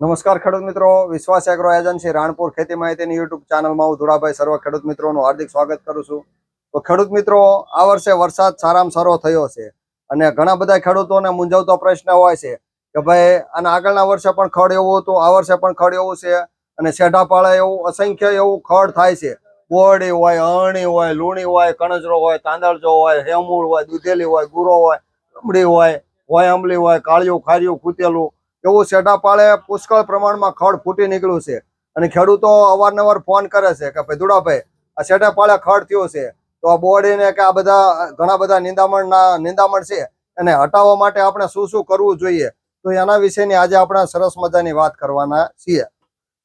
નમસ્કાર ખેડૂત મિત્રો. વિશ્વાસ એગ્રો એજન્સી રાણપુર ખેતી માહિતીની યુટ્યુબ ચેનલમાં હું ધુરાભાઈ સર્વ ખેડૂત મિત્રોનું હાર્દિક સ્વાગત કરું છું. તો ખેડૂત મિત્રો, આ વર્ષે વરસાદ સારામાં સારો થયો છે અને ઘણા બધા ખેડૂતોને મૂંઝવતો પ્રશ્ન હોય છે કે ભાઈ અને આગળના વર્ષે પણ ખડ એવું હતું, આ વર્ષે પણ ખડ એવું છે અને શેઢા પાળે એવું અસંખ્ય એવું ખડ થાય છે. બોરડી હોય અરણી હોય, લૂણી હોય, કણજરો હોય, તાંદળજો હોય, હેમૂળ હોય, દૂધેલી હોય, ગુરો હોય અમડી હોય હોય, આંબલી હોય, કાળિયું, ખાર્યું કૂતેલું એવું સેટા પાળે પુષ્કળ પ્રમાણમાં ખડ ફૂટી નીકળ્યું છે. અને ખેડૂતો અવારનવાર ફોન કરે છે કે, ભાઈ દુડાભાઈ, આ સેટા પાળે ખડ થયું છે. તો આ બોડીને કે આ બધા, ઘણા બધા નિંદામણના, નિંદામણ છે. એને હટાવવા માટે આપણે શું શું કરવું જોઈએ? તો એના વિશેની આજે આપણે સરસ મજાની વાત કરવાના છીએ.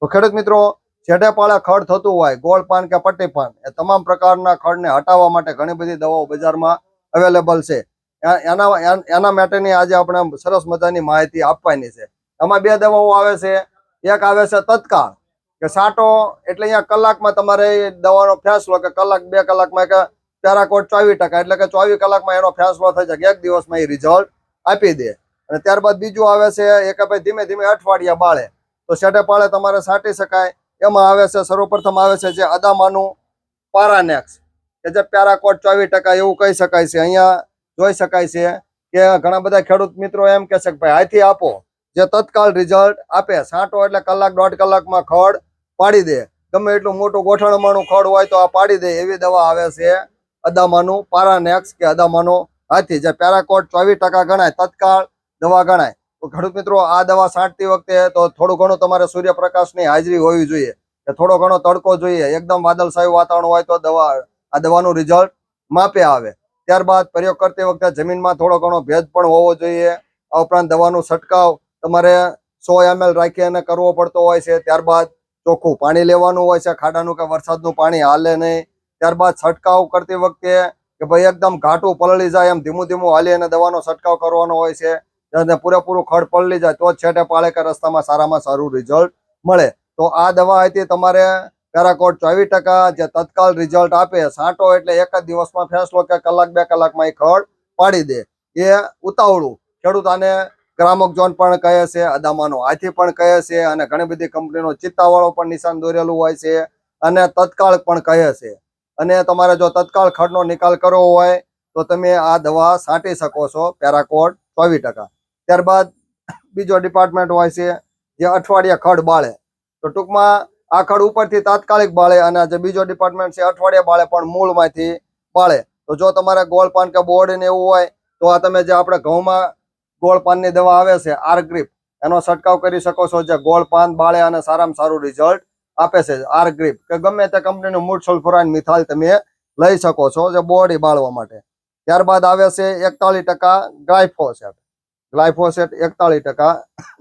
તો ખેડૂત મિત્રો, શેઢે પાળે ખડ થતું હોય, ગોળ પાન કે પટ્ટી પાન, એ તમામ પ્રકારના ખડને હટાવવા માટે ઘણી બધી દવાઓ બજારમાં અવેલેબલ છે. એના એના માટેની આજે આપણે સરસ મજાની માહિતી આપવાની છે. આમાં બે દવાઓ આવે છે. એક આવે છે તત્કાળ, કે સાટો, એટલે અહીંયા કલાકમાં તમારે દવાનો ફેંસલો કે કલાક, બે કલાકમાં કે પેરાકોટ ચોવીસ ટકા, એટલે કે ચોવીસ કલાકમાં એનો ફેંસલો થઈ જાય એક દિવસમાં એ રિઝલ્ટ આપી દે. અને ત્યારબાદ બીજું આવે છે એ કે ભાઈ ધીમે ધીમે અઠવાડિયા બાળે. તો શેઢે પાળે તમારે સાટી શકાય. એમાં આવે છે, સર્વપ્રથમ આવે છે જે અદામાનું પારાનેક્સ, કે જે પેરાકોટ ચોવીસ ટકા એવું કહી શકાય છે. અહીંયા જોઈ શકાય છે કે ઘણા બધા ખેડૂત મિત્રો એમ કે છે કે ભાઈ હાથી આપો. જે તત્કાલ રિઝલ્ટ આપે, સાંટો એટલે કલાક દોઢ કલાકમાં ખડ પાડી દે. ગમે એટલું મોટું ગોઠણમાંનું ખડ હોય તો આ પાડી દે, એવી દવા આવે છે અદામાનું પારાનેક્સ કે અદામાનું. હાથી જે પેરાકોટ ચોવીસ ટકા ગણાય તત્કાળ દવા ગણાય. તો ખેડૂત મિત્રો, આ દવા છાંટતી વખતે તો થોડું ઘણું તમારે સૂર્યપ્રકાશની હાજરી હોવી જોઈએ. કે થોડો ઘણો તડકો જોઈએ. એકદમ વાદળછાયું વાતાવરણ હોય તો દવા, આ દવાનું રિઝલ્ટ માપે આવે. ત્યારબાદ પ્રયોગ કરતી વખતે જમીનમાં થોડો ઘણો ભેજ પણ હોવો જોઈએ. આ ઉપરાંત દવાનું છંટકાવ તમારે સો એમએલ રાખી અને કરવો પડતો હોય છે. ત્યારબાદ ચોખ્ખું પાણી લેવાનું હોય છે. ખાડાનું કે વરસાદનું પાણી હાલે નહીં. ત્યારબાદ છંટકાવ કરતી વખતે કે ભાઈ એકદમ ઘાટું પલળી જાય એમ ધીમું ધીમું હાલી અને દવાનો છંટકાવ કરવાનો હોય છે. અને પૂરેપૂરું ખડ પલળી જાય તો જ છેટે પાળે કે રસ્તામાં સારામાં સારું રિઝલ્ટ મળે. તો આ દવા હતી તમારે પેરાકોટ ચોવીસ ટકા જે તત્કાલ રિઝલ્ટ આપે, સાંટો એટલે એક જ દિવસમાં ફેંસલો કે કલાક બે કલાકમાં એ ખડ પાડી દે. એ ઉતાવળું. ખેડૂત આને ગ્રામક ઝોન પણ કહે છે અદામાનો હાથી પણ કહે છે અને ઘણી બધી કંપનીનો ચિત્તાવાળો પણ નિશાન દોરેલું હોય છે અને તત્કાળ પણ કહે છે. અને તમારે જો તત્કાળ ખડનો નિકાલ કરવો હોય, તો તમે આ દવા છાંટી શકો છો પેરાકોટ ચોવીસ ટકા. ત્યારબાદ બીજો ડિપાર્ટમેન્ટ હોય છે, જે અઠવાડિયા ખડ બાળે. તો ટૂંકમાં આ ખડ ઉપરથી તાત્કાલિક બાળે અને જે બીજો ડિપાર્ટમેન્ટ છે, અઠવાડિયા બાળે પણ મૂળમાંથી બાળે. તો જો તમારે ગોળપાન કે બોર્ડ ને એવું હોય, તો આ તમે જે આપણે ઘઉંમાં ગોળપાનની દવા આવે છે, આરગ્રીપ, એનો છંટકાવ કરી શકો છો જે ગોળપાન બાળે અને સારામાં સારું રિઝલ્ટ આપે છે, આરગ્રીપ. કે ગમે તે કંપનીનું મૂળ સલ્ફોરાઇન મિથાલ તમે લઈ શકો છો જે બોડી બાળવા માટે. ત્યારબાદ આવે છે એકતાલીસ ટકા ગ્લાયફોસેટ ગ્લાયફોસેટ એકતાલીસ ટકા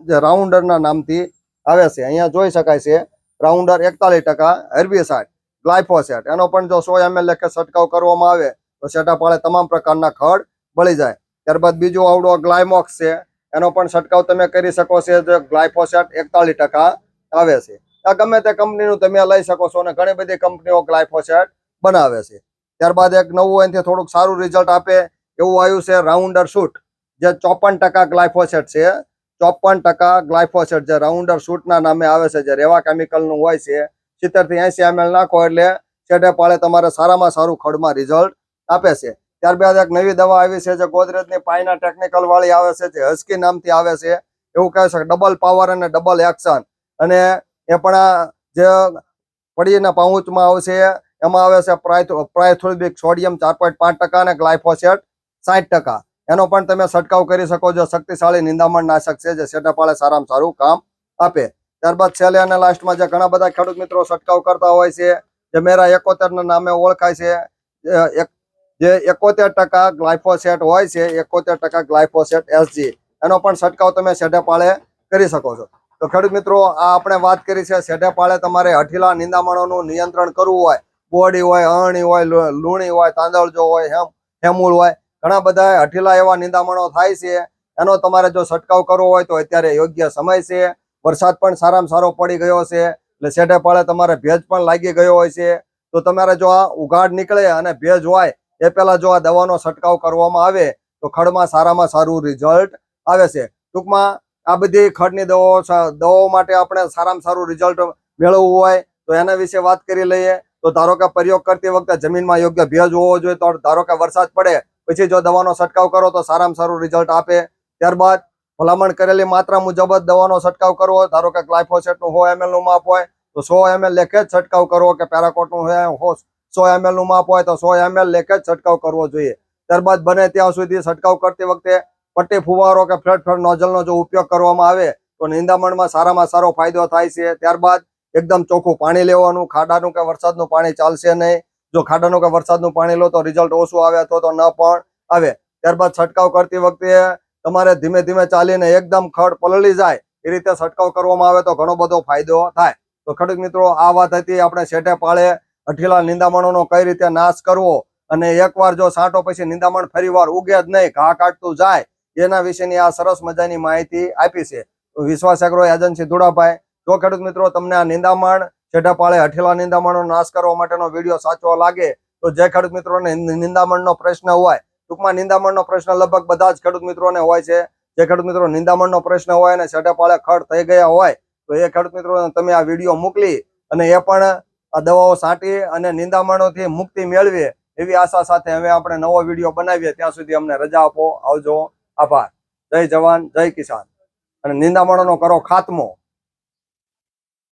જે રાઉન્ડરના નામથી આવે છે. અહીંયા જોઈ શકાય છે રાઉન્ડર એકતાલીસ ટકા હેર્બિસાઇડ ગ્લાયફોસેટ એનો પણ જો સો એમએલ લેખે છંટકાવ કરવામાં આવે, તો સેટાપાળે તમામ પ્રકારના ખડ બળી જાય. ત્યારબાદ બીજો આવડો ગ્લાયમોક્સ છે, એનો પણ છંટકાવ તમે કરી શકો છો, જે ગ્લાયફોસેટ એકતાલીસ ટકા આવે છે. આ ગમે તે કંપનીનું તમે લઈ શકો છો અને ઘણી બધી કંપનીઓ ગ્લાયફોસેટ બનાવે છે. ત્યારબાદ એક નવું એનાથી થોડુંક સારું રિઝલ્ટ આપે એવું આવ્યું છે રાઉન્ડર શૂટ જે ચોપન ટકા ગ્લાયફોસેટ છે. ચોપન ટકા ગ્લાયફોસેટ જે રાઉન્ડર શૂટના નામે આવે છે, જે રેવા કેમિકલનું હોય છે, સિત્તેરથી એસી એમએલ નાખો એટલે છેડે પાળે તમારે સારામાં સારું ખડમાં રિઝલ્ટ આપે છે. ત્યારબાદ એક નવી દવા આવી છે જે ગોદરેજની પાયના ટેકનિકલ વાળી આવે છે, જે હસ્કી નામથી આવે છે. એવું કહે છે ડબલ પાવર અને ડબલ એક્શન અને એ પણ જે પડીના પાઉચમાં આવશે, એમાં આવે છે પ્રાય પ્રાયથોલિક સોડિયમ ચાર પોઈન્ટ પાંચ ટકા અને ગ્લાયફોસેટ સાઠ ટકા. એનો પણ તમે છંટકાવ કરી શકો છો. શક્તિશાળી નિંદામણ નાશક છે જે સેટાપાળે સારામાં સારું કામ આપે. ત્યારબાદ છેલ્લે અને લાસ્ટમાં જે ઘણા બધા ખેડૂત મિત્રો છંટકાવ કરતા હોય છે, જે મેરા એકોતેર ના નામે ઓળખાય છે, જે એકોતેર ટકા ગ્લાયફોસેટ હોય છે, એકોતેર ટકા ગ્લાયફોસેટ એસજી એનો પણ છંટકાવ તમે સેઢેપાળે કરી શકો છો. તો ખેડૂત મિત્રો, આ આપણે વાત કરી છે સેઢેપાળે તમારે હઠીલા નિંદામણોનું નિયંત્રણ કરવું હોય. બોડી હોય, અણી હોય, લૂણી હોય, તાંદળજો હોય, હેમ, હેમૂળ હોય ઘણા બધા હઠીલા એવા નિંદામણો થાય છે. એનો તમારે જો છંટકાવ કરવો હોય તો અત્યારે યોગ્ય સમય છે. વરસાદ પણ સારામાં સારો પડી ગયો છે. એટલે છેટે પાળે તમારે ભેજ પણ લાગી ગયો હોય છે. તો તમારે જો આ ઉઘાડ નીકળે અને ભેજ હોય, એ પહેલા જો આ દવાનો છંટકાવ કરવામાં આવે, તો ખડમાં સારામાં સારું રિઝલ્ટ આવે છે. ટૂંકમાં આ બધી ખડની દવાઓ દવાઓ માટે આપણે સારામાં સારું રિઝલ્ટ મેળવવું હોય, તો એના વિશે વાત કરી લઈએ. તો ધારો કે પ્રયોગ કરતી વખતે જમીનમાં યોગ્ય ભેજ હોવો જોઈએ, તો ધારો કે વરસાદ પડે પછી જો દવાનો છંટકાવ કરો તો સારામાં સારું રિઝલ્ટ આપે. ત્યારબાદ ભલામણ કરેલી માત્રા મુજબ જ દવાનો છંટકાવ કરવો. ધારો કે ગ્લાયફોસેટનું સો એમએલનું માપ હોય, તો સો એમએલ લેખે જ છંટકાવ કરવો કે પેરાકોટનું સો એમએલનું માપ હોય તો સો એમએલ લેખે જ છંટકાવ કરવો જોઈએ. ત્યારબાદ બને ત્યાં સુધી છંટકાવ કરતી વખતે પટ્ટી ફુવારો કે ફ્લેટ ફ્લેટ નોઝલનો જો ઉપયોગ કરવામાં આવે, તો નિંદામણમાં સારામાં સારો ફાયદો થાય છે. ત્યારબાદ એકદમ ચોખ્ખું પાણી લેવાનું, ખાડાનું કે વરસાદનું પાણી ચાલશે નહીં. જો ખાડાનું કે વરસાદનું પાણી લો તો રિઝલ્ટ ઓછું આવે તો તો ન પણ આવે. ત્યારબાદ છંટકાવ કરતી વખતે તમારે ધીમે ધીમે ચાલીને એકદમ ખડ પલળી જાય. એ રીતે છંટકાવ કરવામાં આવે તો ઘણો બધો ફાયદો થાય. તો ખેડૂત મિત્રો, આ વાત હતી આપણે શેઠે પાળે અઠીલા નિંદામણોનો કઈ રીતે નાશ કરવો? અને એકવાર જો સાંટો પછી નિંદામણ ફરીવાર ઉગે જ નહીં, ઘા કાઢતું જાય, એના વિશેની આ સરસ મજાની માહિતી આપી છે. વિશ્વાસ એગ્રો એજન્સી ધુડાભાઈ. જો ખેડૂત મિત્રો, તમને આ નિંદામણ છેટા પાળે હઠેલા નિંદામણનો નાશ કરવા માટેનો વીડિયો સાચો લાગે તો જે ખેડૂત મિત્રોને નિંદામણનો પ્રશ્ન હોય, ટૂંકમાં નિંદામણનો પ્રશ્ન લગભગ બધા જ ખેડૂત મિત્રોને હોય છે. જે ખેડૂત મિત્રો નિંદામણનો પ્રશ્ન હોય અને છેટા પાળે ખડ થઈ ગયા હોય, તો એ ખેડૂત મિત્રોને તમે આ વીડિયો મોકલી અને એ પણ આ દવાઓ છાંટી અને નિંદામણોથી મુક્તિ મેળવીએ એવી આશા સાથે હવે આપણે નવો વીડિયો બનાવીએ. ત્યાં સુધી અમને રજા આપો. આવજો. આભાર. જય જવાન, જય કિસાન. અને નિંદામણોનો કરો ખાત્મો.